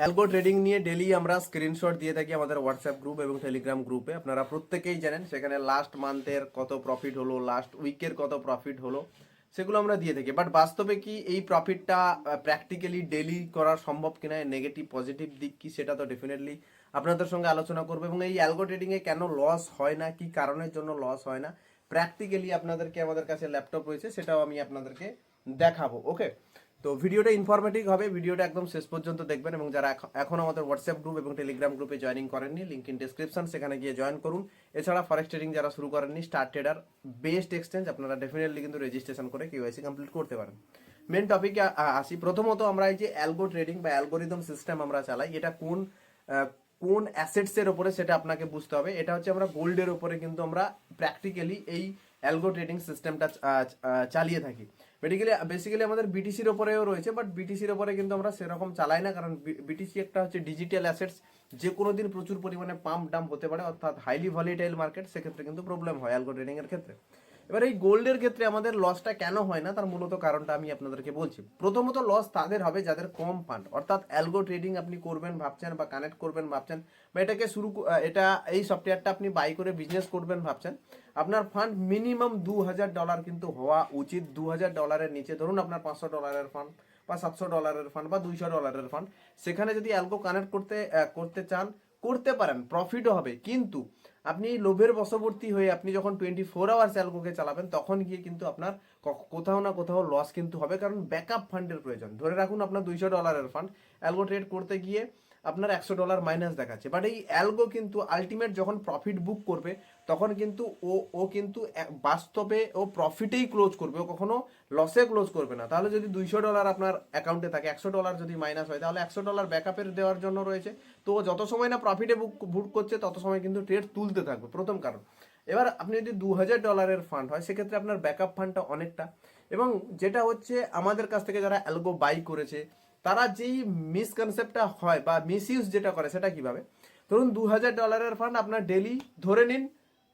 Algo trading নিয়ে daily আমরা screenshot দিয়ে থাকি আমাদের হোয়াটসঅ্যাপ গ্রুপ এবং টেলিগ্রাম গ্রুপে আপনারা প্রত্যেকেই জানেন সেখানে লাস্ট মান্থের কত প্রফিট হলো লাস্ট উইকের কত প্রফিট হলো, সেগুলো আমরা দিয়ে থাকি। বাট বাস্তবে কি এই প্রফিটটা প্র্যাকটিক্যালি ডেলি করা সম্ভব কিনা নেগেটিভ পজিটিভ দিক কি সেটা তো ডেফিনেটলি আপনাদের সঙ্গে আলোচনা করব। এবং এই অ্যালগো ট্রেডিংয়ে কেন লস হয় না, কি কারণের জন্য লস হয় না প্র্যাকটিক্যালি আপনাদেরকে আমাদের কাছে ল্যাপটপ রয়েছে, সেটাও আমি আপনাদেরকে দেখাবো। ওকে তো ভিডিওটা ইনফরমেটিভ হবে, ভিডিওটা একদম শেষ পর্যন্ত দেখবেন এবং যারা এখ- এখন আমাদের হোয়াটসঅ্যাপ গ্রুপ এবং টেলিগ্রাম গ্রুপে জয়েনিং করেননি লিঙ্ক ইন ডিসক্রিপশন সেখানে গিয়ে জয়েন করুন। এছাড়া ফরেক্স ট্রেডিং যারা শুরু করেননি স্টার ট্রেডার বেস্ট এক্সচেঞ্জ আপনারা ডেফিনেটলি কিন্তু রেজিস্ট্রেশন করে কেওয়াইসি কমপ্লিট করতে পারেন। মেন টপিকে আসি। প্রথমত আমরা এই যে অ্যালগো ট্রেডিং বা অ্যালগোরিদম সিস্টেম আমরা চালাই, এটা কোন কোন অ্যাসেটসের ওপরে সেটা আপনাকে বুঝতে হবে। এটা হচ্ছে আমরা গোল্ডের ওপরে কিন্তু আমরা প্র্যাকটিক্যালি এই অ্যালগো ট্রেডিং সিস্টেমটা চালিয়ে থাকি। বেটিক্যালি বেসিক্যালি আমাদের বিটিসির ওপরেও রয়েছে বাট বিটিসির ওপরে কিন্তু আমরা সেরকম চালাই না, কারণ বিটিসি একটা হচ্ছে ডিজিটাল অ্যাসেটস যে কোনো দিন প্রচুর পরিমাণে পাম্প ডাম্প হতে পারে, অর্থাৎ হাইলি ভলিটাইল মার্কেট সেক্ষেত্রে কিন্তু প্রবলেম হয় অ্যালগো ট্রেডিংয়ের ক্ষেত্রে। এবার এই গোল্ডের ক্ষেত্রে আমাদের লসটা কেন হয় না, তার মূলত কারণটা আমি আপনাদেরকে বলছি। প্রথমত লস তাদের হবে যাদের কম ফান্ড অর্থাৎ অ্যালগো ট্রেডিং আপনি করবেন, ভাবছেন বা কানেক্ট করবেন, ভাবছেন বা এটাকে শুরু এটা এই সফটওয়্যারটা আপনি বাই করে বিজনেস করবেন, ভাবছেন। আপনার ফান্ড মিনিমাম দু হাজার ডলার কিন্তু হওয়া উচিত। দু হাজার ডলারের নিচে ধরুন আপনার পাঁচশো ডলারের ফান্ড বা সাতশো ডলারের ফান্ড বা দুইশো ডলারের ফান্ড সেখানে যদি অ্যালগো কানেক্ট করতে করতে চান করতে পারেন প্রফিটও হবে। কিন্তু আপনি লোভের বশবর্তী হয়ে আপনি যখন টোয়েন্টি ফোর আওয়ার্স অ্যালকোকে চালাবেন, তখন গিয়ে কিন্তু আপনার কোথাও না কোথাও লস কিন্তু হবে। কারণ ব্যাকআপ ফান্ডের প্রয়োজন। ধরে রাখুন আপনার দুইশো ডলারের ফান্ড অ্যালকো ট্রেড করতে গিয়ে আপনার একশো ডলার মাইনাস দেখাচ্ছে। বাট এই অ্যালগো কিন্তু আলটিমেট যখন প্রফিট বুক করবে, তখন কিন্তু ও ও কিন্তু বাস্তবে ও প্রফিটেই ক্লোজ করবে। ও কখনো লসে ক্লোজ করবে না। তাহলে যদি দুইশো ডলার আপনার অ্যাকাউন্টে থাকে, একশো ডলার যদি মাইনাস হয়, তাহলে একশো ডলার ব্যাকআপের দেওয়ার জন্য রয়েছে। তো যত সময় না প্রফিটে বুক বুক করছে, তত সময় কিন্তু ট্রেড তুলতে থাকবে। প্রথম কারণ। এবার আপনি যদি দু হাজার ডলারের ফান্ড হয়, সেক্ষেত্রে আপনার ব্যাকআপ ফান্ডটা অনেকটা। এবং যেটা হচ্ছে, আমাদের কাছ থেকে যারা অ্যালগো বাই করেছে তারা যেই মিসকনসেপ্টটা হয় বা মিসইউজ যেটা করে সেটা কীভাবে? ধরুন দু হাজার ডলারের ফান্ড আপনার ডেলি ধরে নিন,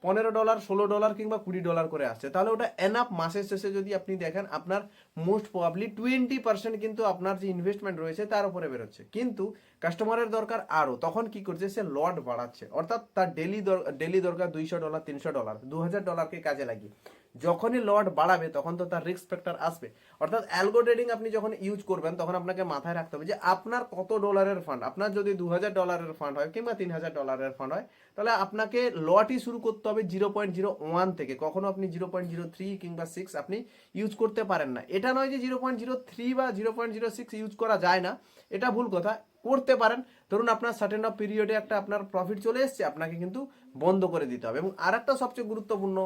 পনেরো ডলার, ষোলো ডলার কিংবা কুড়ি ডলার করে আসছে। তাহলে ওটা এনাফ মাসের শেষে যদি আপনি দেখেন, আপনার মোস্ট প্রবাবলি টোয়েন্টি পার্সেন্ট কিন্তু আপনার যে ইনভেস্টমেন্ট রয়েছে তার উপরে বেরোচ্ছে। কিন্তু কাস্টমারের দরকার আরও তখন কি করছে? সে লট বাড়াচ্ছে। অর্থাৎ তার ডেলি ডেলি দরকার দুইশো ডলার, তিনশো ডলার। দু হাজার ডলারকে কাজে লাগিয়ে। যখনই লট বাড়াবে, তখন তো তার রিস্ক ফ্যাক্টর আসবে। অর্থাৎ অ্যালগো ট্রেডিং আপনি যখন ইউজ করবেন, তখন আপনাকে মাথায় রাখতে হবে যে আপনার কত ডলারের ফান্ড আপনার যদি দু হাজার ডলারের ফান্ড হয় কিংবা তিন হাজার ডলারের ফান্ড হয়, তাহলে আপনাকে লটই শুরু করতে হবে জিরো পয়েন্ট জিরো ওয়ান থেকে। কখনো আপনি জিরো পয়েন্ট জিরো থ্রি কিংবা সিক্স আপনি ইউজ করতে পারেন না। এটা নয় যে জিরো পয়েন্ট জিরো থ্রি বা zero point zero six use করা যায় না। এটা ভুল কথা। করতে পারেন। ধরুন আপনার সার্টেন অফ পিরিয়ডে একটা আপনার প্রফিট চলে এসছে, আপনাকে কিন্তু বন্ধ করে দিতে হবে। এবং আর একটা সবচেয়ে গুরুত্বপূর্ণ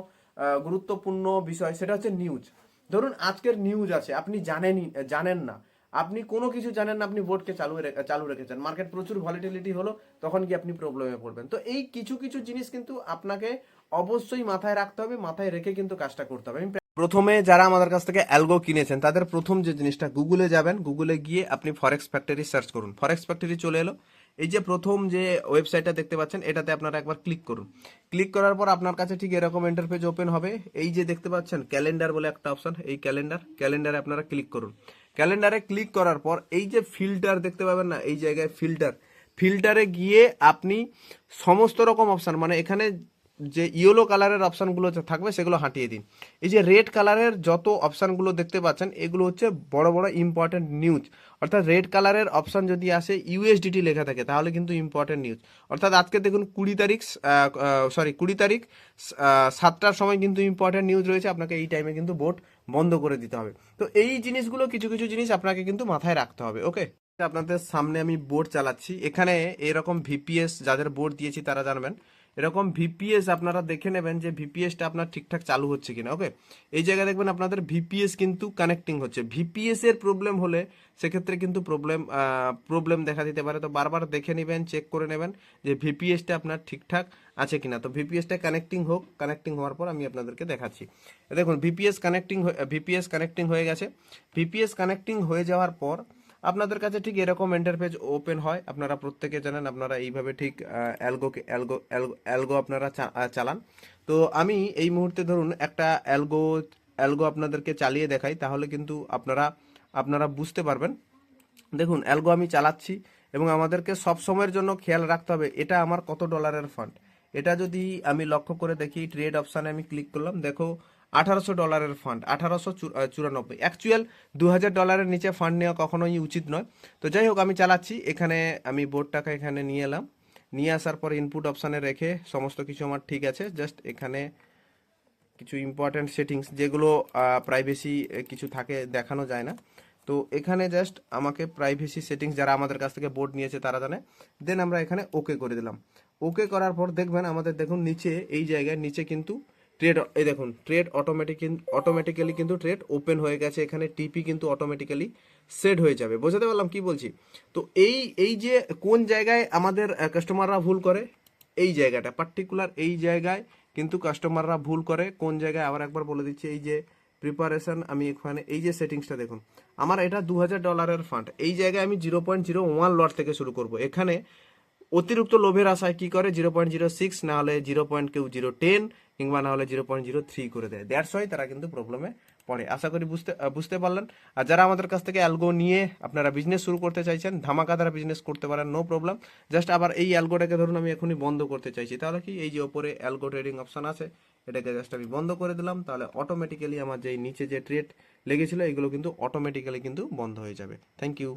গুরুত্বপূর্ণ বিষয়, সেটা হচ্ছে নিউজ ধরুন আজকের নিউজ আছে, আপনি জানেনই, জানেন না। আপনি কোনো কিছু জানেন না, আপনি বোর্ডকে চালু চালু রেখেছেন। মার্কেট প্রচুর ভলিটিলিটি হলো, তখন কি আপনি প্রবলেমে পড়বেন। তো এই কিছু কিছু জিনিস কিন্তু আপনাকে অবশ্যই মাথায় রাখতে হবে, মাথায় রেখে কিন্তু কাজটা করতে হবে। প্রথমে যারা আমাদের কাছ থেকে অ্যালগো কিনেছেন, তাদের প্রথম যে জিনিসটা গুগলে যাবেন। গুগলে গিয়ে আপনি ফরেক্স ফ্যাক্টরি সার্চ করুন। ফরেক্স ফ্যাক্টরি চলে এলো। এই যে প্রথম যে ওয়েবসাইটটা দেখতে পাচ্ছেন, এটাতে আপনারা একবার ক্লিক করুন। ক্লিক করার পর আপনার কাছে ঠিক এরকম ইন্টারফেস ওপেন হবে। এই যে দেখতে পাচ্ছেন ক্যালেন্ডার বলে একটা অপশন এই ক্যালেন্ডার ক্যালেন্ডারে আপনারা ক্লিক করুন। ক্যালেন্ডারে ক্লিক করার পর এই যে ফিল্টার দেখতে পাবেন না, এই জায়গায় ফিল্টার ফিল্টারে গিয়ে আপনি সমস্ত রকম অপশান মানে এখানে যে ইয়েলো কালারের অপশানগুলো থাকবে, সেগুলো হাঁটিয়ে দিন। এই যে রেড কালারের যত অপশানগুলো দেখতে পাচ্ছেন, এগুলো হচ্ছে বড় বড় ইম্পর্টেন্ট নিউজ অর্থাৎ রেড কালারের অপশান যদি আসে ইউএসডিটি লেখা থাকে, তাহলে কিন্তু ইম্পর্টেন্ট নিউজ অর্থাৎ আজকে দেখুন কুড়ি তারিখ সরি কুড়ি তারিখ সাতটার সময় কিন্তু ইম্পর্টেন্ট নিউজ রয়েছে, আপনাকে এই টাইমে কিন্তু বোট বন্ধ করে দিতে হবে। তো এই জিনিসগুলো কিছু কিছু জিনিস আপনাকে কিন্তু মাথায় রাখতে হবে ওকে আপনাদের সামনে আমি বোর্ড চালাচ্ছি। এখানে এরকম ভিপিএস যাদের বোর্ড দিয়েছি, তারা জানবেন। এরকম ভিপিএস আপনারা দেখে নেবেন যে ভিপিএসটা আপনার ঠিকঠাক চালু হচ্ছে কিনা ওকে এই জায়গায় দেখবেন আপনাদের ভিপিএস কিন্তু কানেক্টিং হচ্ছে। ভিপিএস এর প্রবলেম হলে সেক্ষেত্রে কিন্তু প্রবলেম প্রবলেম দেখা দিতে পারে। তো বারবার দেখে নেবেন চেক করে নেবেন যে ভিপিএসটা আপনার ঠিকঠাক আছে কিনা। তো ভিপিএসটা কানেক্টিং হোক কানেক্টিং হওয়ার পর আমি আপনাদেরকে দেখাচ্ছি। দেখুন ভিপিএস কানেক্টিং ভিপিএস কানেক্টিং হয়ে গেছে। ভিপিএস কানেক্টিং হয়ে যাওয়ার পর আপনাদের কাছে ঠিক এরকম ইন্টারফেস ওপেন হয়? আপনারা প্রত্যেকে জানেন, আপনারা এইভাবে ঠিক অ্যালগোকে অ্যালগো অ্যালগো আপনারা চালান। তো আমি এই মুহূর্তে ধরুন একটা অ্যালগো অ্যালগো আপনাদেরকে চালিয়ে দেখাই, তাহলে কিন্তু আপনারা আপনারা বুঝতে পারবেন। দেখুন অ্যালগো আমি চালাচ্ছি এবং আমাদেরকে সব সময়ের জন্য খেয়াল রাখতে হবে, এটা আমার কত ডলারের ফান্ড এটা যদি আমি লক্ষ্য করে দেখি ট্রেড অপশানে আমি ক্লিক করলাম, দেখো আঠারোশো ডলারের ফান্ড আঠারোশো চুরানব্বই। অ্যাকচুয়াল দু হাজার ডলারের নিচে ফান্ড নেওয়া কখনোই উচিত নয়। তো যাই হোক, আমি চালাচ্ছি। এখানে আমি বোর্ডটাকে এখানে নিয়ে এলাম। নিয়ে আসার পর ইনপুট অপশানে রেখে সমস্ত কিছু আমার ঠিক আছে। জাস্ট এখানে কিছু ইম্পর্ট্যান্ট সেটিংস যেগুলো প্রাইভেসি কিছু থাকে, দেখানো যায় না। তো এখানে জাস্ট আমাকে প্রাইভেসি সেটিংস যারা আমাদের কাছ থেকে বোর্ড নিয়েছে তারা জানে। দেন আমরা এখানে ওকে করে দিলাম। ওকে করার পর দেখবেন আমাদের দেখুন নিচে, এই জায়গায় নিচে কিন্তু ট্রেড এই দেখুন ট্রেড অটোমেটিক অটোমেটিক্যালি কিন্তু ট্রেড ওপেন হয়ে গেছে, এখানে টিপি কিন্তু অটোমেটিক্যালি সেট হয়ে যাবে। বোঝাতে পারলাম কি বলছি? তো এই এই যে কোন জায়গায় আমাদের কাস্টমাররা ভুল করে, এই জায়গাটা পার্টিকুলার এই জায়গায় কিন্তু কাস্টমাররা ভুল করে, কোন জায়গায় আবার একবার বলে দিচ্ছি, এই যে প্রিপারেশন আমি এখানে, এই যে সেটিংসটা দেখুন, আমার এটা দু হাজার ডলারের ফান্ড এই জায়গায় আমি zero point zero one lot থেকে শুরু করব। এখানে অতিরিক্ত লোভের আশায় কি করে? জিরো পয়েন্ট জিরো সিক্স না হলে জিরো পয়েন্ট কেউ জিরো টেন কিংবা না হলে জিরো পয়েন্ট জিরো থ্রি করে দেয়। দ্যাটস ওয়াই তারা কিন্তু প্রবলেমে পড়ে। আশা করি বুঝতে বুঝতে পারলেন। আর যারা আমাদের কাছ থেকে অ্যালগো নিয়ে আপনারা বিজনেস শুরু করতে চাইছেন ধামাকাদার বিজনেস করতে পারেন নো প্রবলেম জাস্ট আবার এই অ্যালগোটাকে ধরুন আমি এখনই বন্ধ করতে চাইছি। তাহলে কি এই যে ওপরে অ্যালগো ট্রেডিং অপশন আছে, এটাকে জাস্ট আমি বন্ধ করে দিলাম, তাহলে অটোমেটিক্যালি আমার যে নিচে যে ট্রেড লেগেছিল, এগুলো কিন্তু অটোমেটিক্যালি কিন্তু বন্ধ হয়ে যাবে। Thank you